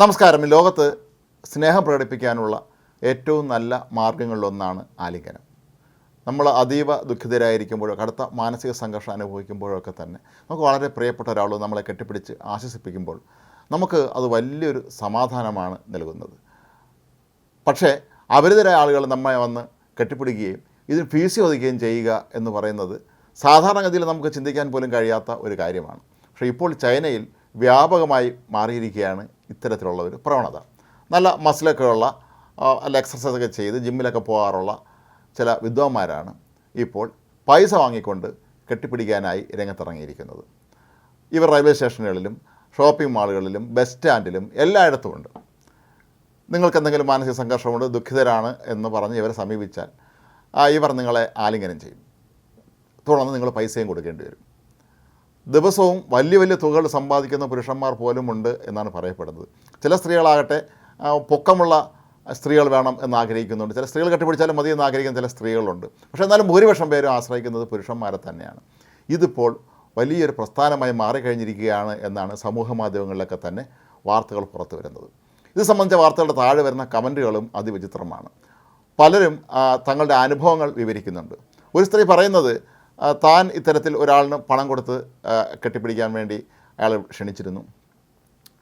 നമസ്കാരം. ലോകത്ത് സ്നേഹം പ്രകടിപ്പിക്കാനുള്ള ഏറ്റവും നല്ല മാർഗങ്ങളിലൊന്നാണ് ആലിംഗനം. നമ്മൾ അതീവ ദുഃഖിതരായിരിക്കുമ്പോഴോ കടുത്ത മാനസിക സംഘർഷം അനുഭവിക്കുമ്പോഴൊക്കെ തന്നെ നമുക്ക് വളരെ പ്രിയപ്പെട്ട ഒരാൾ നമ്മളെ കെട്ടിപ്പിടിച്ച് ആശ്വസിപ്പിക്കുമ്പോൾ നമുക്ക് അത് വലിയൊരു സമാധാനമാണ് നൽകുന്നത്. പക്ഷേ അപരിതരായ ആളുകൾ നമ്മെ വന്ന് കെട്ടിപ്പിടിക്കുകയും ഇതിന് ഫീസ് ചോദിക്കുകയും ചെയ്യുക എന്ന് പറയുന്നത് സാധാരണഗതിയിൽ നമുക്ക് ചിന്തിക്കാൻ പോലും കഴിയാത്ത ഒരു കാര്യമാണ്. പക്ഷേ ഇപ്പോൾ ചൈനയിൽ വ്യാപകമായി മാറിയിരിക്കുകയാണ് ഇത്തരത്തിലുള്ള ഒരു പ്രവണത. നല്ല മസിലൊക്കെ ഉള്ള അല്ല എക്സസൈസൊക്കെ ചെയ്ത് ജിമ്മിലൊക്കെ പോകാറുള്ള ചില വിദ്വാന്മാരാണ് ഇപ്പോൾ പൈസ വാങ്ങിക്കൊണ്ട് കെട്ടിപ്പിടിക്കാനായി രംഗത്തിറങ്ങിയിരിക്കുന്നത്. ഇവർ റെയിൽവേ സ്റ്റേഷനുകളിലും ഷോപ്പിംഗ് മാളുകളിലും ബസ് സ്റ്റാൻഡിലും എല്ലായിടത്തും ഉണ്ട്. നിങ്ങൾക്ക് എന്തെങ്കിലും മാനസിക സംഘർഷമുണ്ട് ദുഃഖിതരാണ് എന്ന് പറഞ്ഞ് ഇവരെ സമീപിച്ചാൽ ഇവർ നിങ്ങളെ ആലിംഗനം ചെയ്യും. തുടർന്ന് നിങ്ങൾ പൈസയും കൊടുക്കേണ്ടി വരും. ദിവസവും വലിയ വലിയ തുകകൾ സമ്പാദിക്കുന്ന പുരുഷന്മാർ പോലുമുണ്ട് എന്നാണ് പറയപ്പെടുന്നത്. ചില സ്ത്രീകളാകട്ടെ പൊക്കമുള്ള സ്ത്രീകൾ വേണം എന്ന് ആഗ്രഹിക്കുന്നുണ്ട് ചില സ്ത്രീകൾ കെട്ടിപ്പിടിച്ചാലും മതി എന്ന് ആഗ്രഹിക്കുന്ന ചില സ്ത്രീകളുണ്ട്. പക്ഷേ എന്നാലും ഭൂരിപക്ഷം പേരും ആശ്രയിക്കുന്നത് പുരുഷന്മാരെ തന്നെയാണ്. ഇതിപ്പോൾ വലിയൊരു പ്രസ്ഥാനമായി മാറിക്കഴിഞ്ഞിരിക്കുകയാണ് എന്നാണ് സമൂഹ മാധ്യമങ്ങളിലൊക്കെ തന്നെ വാർത്തകൾ പുറത്തു വരുന്നത്. ഇത് സംബന്ധിച്ച വാർത്തകളുടെ താഴെ വരുന്ന കമന്റുകളും അതിവിചിത്രമാണ്. പലരും തങ്ങളുടെ അനുഭവങ്ങൾ വിവരിക്കുന്നുണ്ട്. ഒരു സ്ത്രീ പറയുന്നത് താൻ ഇത്തരത്തിൽ ഒരാളിന് പണം കൊടുത്ത് കെട്ടിപ്പിടിക്കാൻ വേണ്ടി അയാൾ ക്ഷണിച്ചിരുന്നു.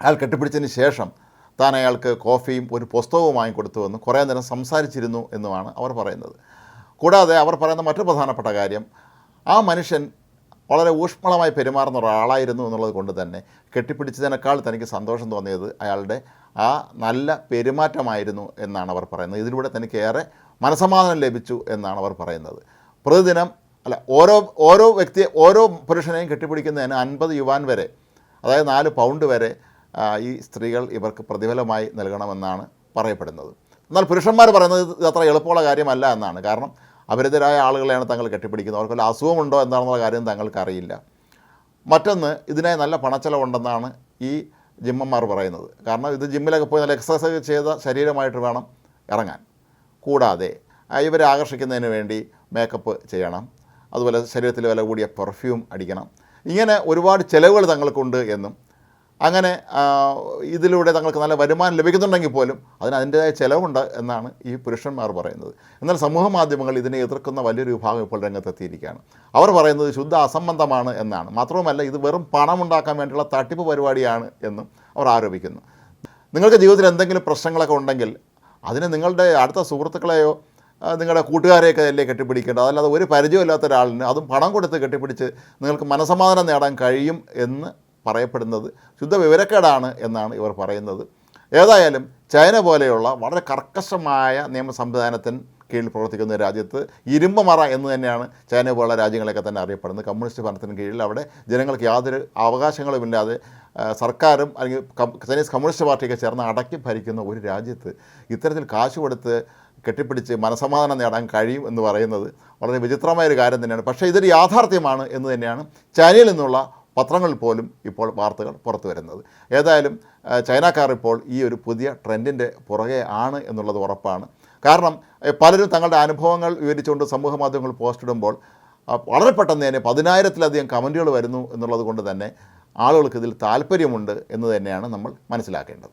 അയാൾ കെട്ടിപ്പിടിച്ചതിന് ശേഷം താൻ അയാൾക്ക് കോഫിയും ഒരു പുസ്തകവും വാങ്ങിക്കൊടുത്തുവെന്നും കുറേ നേരം സംസാരിച്ചിരുന്നു എന്നുമാണ് അവർ പറയുന്നത്. കൂടാതെ അവർ പറയുന്ന മറ്റൊരു പ്രധാനപ്പെട്ട കാര്യം ആ മനുഷ്യൻ വളരെ ഊഷ്മളമായി പെരുമാറുന്ന ഒരാളായിരുന്നു എന്നുള്ളത് കൊണ്ട് തന്നെ കെട്ടിപ്പിടിച്ചതിനേക്കാൾ തനിക്ക് സന്തോഷം തോന്നിയത് അയാളുടെ ആ നല്ല പെരുമാറ്റമായിരുന്നു എന്നാണ് അവർ പറയുന്നത്. ഇതിലൂടെ തനിക്ക് ഏറെ മനസമാധാനം ലഭിച്ചു എന്നാണ് അവർ പറയുന്നത്. പ്രതിദിനം അല്ല ഓരോ ഓരോ വ്യക്തിയെ ഓരോ പുരുഷനെയും കെട്ടിപ്പിടിക്കുന്നതിന് അൻപത് യുവാൻ വരെ അതായത് നാല് പൗണ്ട് വരെ ഈ സ്ത്രീകൾ ഇവർക്ക് പ്രതിഫലമായി നൽകണമെന്നാണ് പറയപ്പെടുന്നത്. എന്നാൽ പുരുഷന്മാർ പറയുന്നത് ഇത് അത്ര എളുപ്പമുള്ള കാര്യമല്ല എന്നാണ്. കാരണം അപരിതരായ ആളുകളെയാണ് തങ്ങൾ കെട്ടിപ്പിടിക്കുന്നത്. അവർക്ക് വല്ല അസുഖമുണ്ടോ എന്താണെന്നുള്ള കാര്യം തങ്ങൾക്ക് അറിയില്ല മറ്റൊന്ന് ഇതിനായി നല്ല പണച്ചെലവുണ്ടെന്നാണ് ഈ ജിമ്മന്മാർ പറയുന്നത്. കാരണം ഇത് ജിമ്മിലൊക്കെ പോയി നല്ല എക്സസൈസ് ചെയ്ത ശരീരമായിട്ട് വേണം ഇറങ്ങാൻ. കൂടാതെ ഇവരെ ആകർഷിക്കുന്നതിന് വേണ്ടി മേക്കപ്പ് ചെയ്യണം. അതുപോലെ ശരീരത്തിൽ വില കൂടിയ പെർഫ്യൂം അടിക്കണം. ഇങ്ങനെ ഒരുപാട് ചിലവുകൾ തങ്ങൾക്കുണ്ട് എന്നും അങ്ങനെ ഇതിലൂടെ തങ്ങൾക്ക് നല്ല വരുമാനം ലഭിക്കുന്നുണ്ടെങ്കിൽ പോലും അതിന് അതിന്റേതായ ചിലവുണ്ട് എന്നാണ് ഈ പുരുഷന്മാർ പറയുന്നത്. എന്നാൽ സമൂഹ മാധ്യമങ്ങൾ ഇതിനെ എതിർക്കുന്ന വലിയൊരു വിഭാഗം ഇപ്പോൾ രംഗത്തെത്തിയിരിക്കുകയാണ്. അവർ പറയുന്നത് ശുദ്ധ അസംബന്ധമാണ് എന്നാണ്. മാത്രവുമല്ല ഇത് വെറും പണം ഉണ്ടാക്കാൻ വേണ്ടിയുള്ള തട്ടിപ്പ് പരിപാടിയാണ് എന്നും അവർ ആരോപിക്കുന്നു. നിങ്ങൾക്ക് ജീവിതത്തിൽ എന്തെങ്കിലും പ്രശ്നങ്ങളൊക്കെ ഉണ്ടെങ്കിൽ അതിന് നിങ്ങളുടെ അടുത്ത സുഹൃത്തുക്കളെയോ നിങ്ങളുടെ കൂട്ടുകാരെയൊക്കെ അല്ലേ കെട്ടിപ്പിടിക്കേണ്ടത്? അതല്ലാതെ ഒരു പരിചയമില്ലാത്ത ഒരാളിന് അതും പണം കൊടുത്ത് കെട്ടിപ്പിടിച്ച് നിങ്ങൾക്ക് മനസമാധാനം നേടാൻ കഴിയും എന്ന് പറയപ്പെടുന്നത് ശുദ്ധ വിവരക്കേടാണ് എന്നാണ് ഇവർ പറയുന്നത്. ഏതായാലും ചൈന പോലെയുള്ള വളരെ കർക്കശമായ നിയമ സംവിധാനത്തിന് കീഴിൽ പ്രവർത്തിക്കുന്ന രാജ്യത്ത് ഇരുമ്പമറ എന്ന് തന്നെയാണ് ചൈന പോലുള്ള രാജ്യങ്ങളൊക്കെ തന്നെ അറിയപ്പെടുന്നത്. കമ്മ്യൂണിസ്റ്റ് ഭരണത്തിന് കീഴിൽ അവിടെ ജനങ്ങൾക്ക് യാതൊരു അവകാശങ്ങളുമില്ലാതെ സർക്കാരും അല്ലെങ്കിൽ ചൈനീസ് കമ്മ്യൂണിസ്റ്റ് പാർട്ടിയൊക്കെ ചേർന്ന് അടക്കി ഭരിക്കുന്ന ഒരു രാജ്യത്ത് ഇത്തരത്തിൽ കാശ് കൊടുത്ത് കെട്ടിപ്പിടിച്ച് മനസമാധാനം നേടാൻ കഴിയും എന്ന് പറയുന്നത് വളരെ വിചിത്രമായ ഒരു കാര്യം തന്നെയാണ്. പക്ഷേ ഇതൊരു യാഥാർത്ഥ്യമാണ് എന്ന് തന്നെയാണ് ചൈനയിൽ നിന്നുള്ള പത്രങ്ങളിൽ പോലും ഇപ്പോൾ വാർത്തകൾ പുറത്തു വരുന്നത്. ഏതായാലും ചൈനക്കാർ ഇപ്പോൾ ഈ ഒരു പുതിയ ട്രെൻഡിന്റെ പുറകെ ആണ് എന്നുള്ളത് ഉറപ്പാണ്. കാരണം പലരും തങ്ങളുടെ അനുഭവങ്ങൾ വിവരിച്ചുകൊണ്ട് സമൂഹ മാധ്യമങ്ങൾ പോസ്റ്റ് ഇടുമ്പോൾ വളരെ പെട്ടെന്ന് തന്നെ പതിനായിരത്തിലധികം കമന്റുകൾ വരുന്നു എന്നുള്ളത് കൊണ്ട് തന്നെ ആളുകൾക്ക് ഇതിൽ താല്പര്യമുണ്ട് എന്ന് തന്നെയാണ് നമ്മൾ മനസ്സിലാക്കേണ്ടത്.